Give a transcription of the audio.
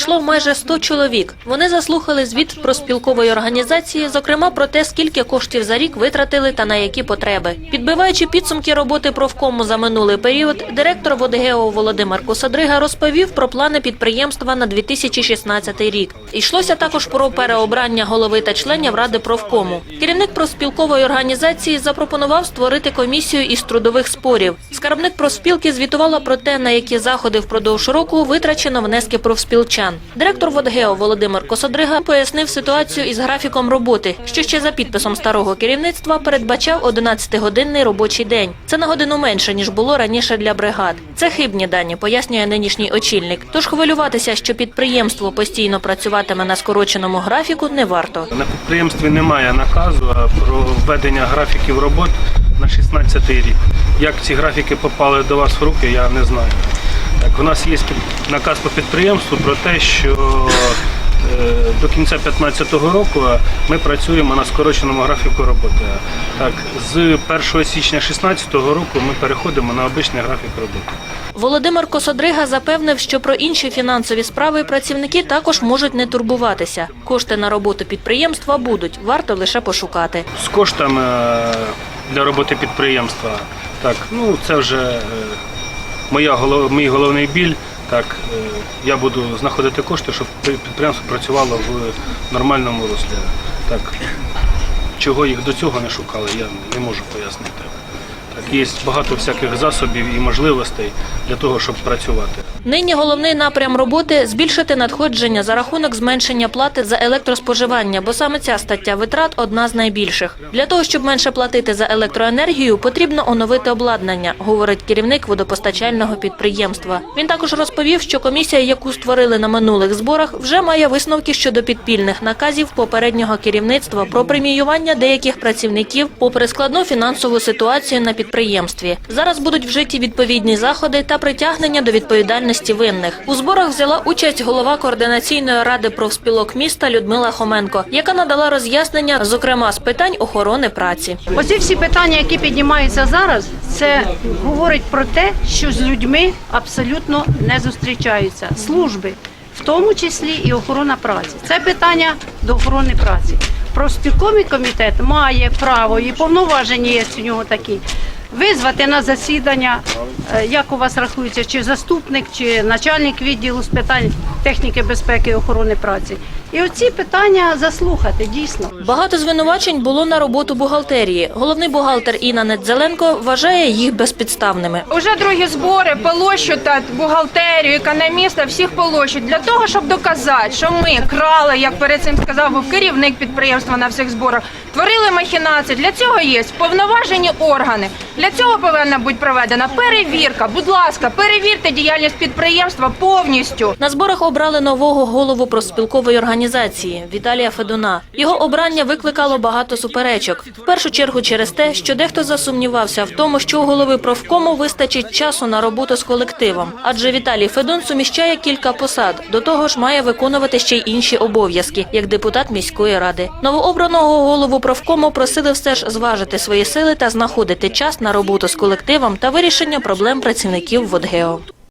Йшло майже 100 чоловік. Вони заслухали звіт про спілкової організації, зокрема про те, скільки коштів за рік витратили та на які потреби. Підбиваючи підсумки роботи профкому за минулий період, директор ВОДГЕО Володимир Косадрига розповів про плани підприємства на 2016 рік. Йшлося також про переобрання голови та членів ради профкому. Керівник профспілкової організації запропонував створити комісію із трудових спорів. Скарбник профспілки звітувала про те, на які заходи впродовж року витрачено внески профспілчан. Директор ВОДГЕО Володимир Косодрига пояснив ситуацію із графіком роботи, що ще за підписом старого керівництва передбачав 11-годинний робочий день. Це на годину менше ніж було раніше для бригад. Це хибні дані, пояснює нинішній очільник. Тож хвилюватися, що підприємство постійно працюватиме на скороченому графіку, не варто. На підприємстві немає наказу про введення графіків робот на 16 рік. Як ці графіки попали до вас в руки, я не знаю. Так, у нас є наказ по підприємству про те, що е, до кінця 2015 року ми працюємо на скороченому графіку роботи. Так, з 1 січня 2016 року ми переходимо на обичний графік роботи. Володимир Косодрига запевнив, що про інші фінансові справи працівники також можуть не турбуватися. Кошти на роботу підприємства будуть, варто лише пошукати. з коштами е, для роботи підприємства. Так, ну це вже е, моя мій головний біль. Так, е, я буду знаходити кошти, щоб підприємство працювало в нормальному руслі. Так, чого їх до цього не шукали, я не можу пояснити. Є багато всяких засобів і можливостей для того, щоб працювати. Нині головний напрям роботи збільшити надходження за рахунок зменшення плати за електроспоживання, бо саме ця стаття витрат одна з найбільших. Для того щоб менше платити за електроенергію, потрібно оновити обладнання, говорить керівник водопостачального підприємства. Він також розповів, що комісія, яку створили на минулих зборах, вже має висновки щодо підпільних наказів попереднього керівництва про преміювання деяких працівників попри складну фінансову ситуацію на підприємстві. Зараз будуть вжиті відповідні заходи та притягнення до відповідальності винних. У зборах взяла участь голова координаційної ради профспілок міста Людмила Хоменко, яка надала роз'яснення, зокрема з питань охорони праці. Оці всі питання, які піднімаються зараз, це говорить про те, що з людьми абсолютно не зустрічаються служби, в тому числі і охорона праці. Це питання до охорони праці. Профспілковий комітет має право і повноваження є у нього такі. Визвати на засідання, е, як у вас рахується, чи заступник, чи начальник відділу з питань техніки безпеки і охорони праці. І оці питання заслухати дійсно. Багато звинувачень було на роботу бухгалтерії. Головний бухгалтер Інна Недзеленко вважає їх безпідставними. Уже другі збори полощуть та бухгалтерію, економіста, всіх полощуть для того, щоб доказати, що ми крали, як перед цим сказав був керівник підприємства на всіх зборах, творили махінації. Для цього є повноважені органи. Для цього повинна бути проведена перевірка. Будь ласка, перевірте діяльність підприємства повністю. На зборах обрали нового голову профспілкової організації Віталія Федуна. Його обрання викликало багато суперечок. В першу чергу через те, що дехто засумнівався в тому, що у голови профкому вистачить часу на роботу з колективом. Адже Віталій Федун суміщає кілька посад. До того ж, має виконувати ще й інші обов'язки, як депутат міської ради. Новообраного голову профкому просили все ж зважити свої сили та знаходити час на роботу з колективом та вирішення проблем працівників ВОДГЕО.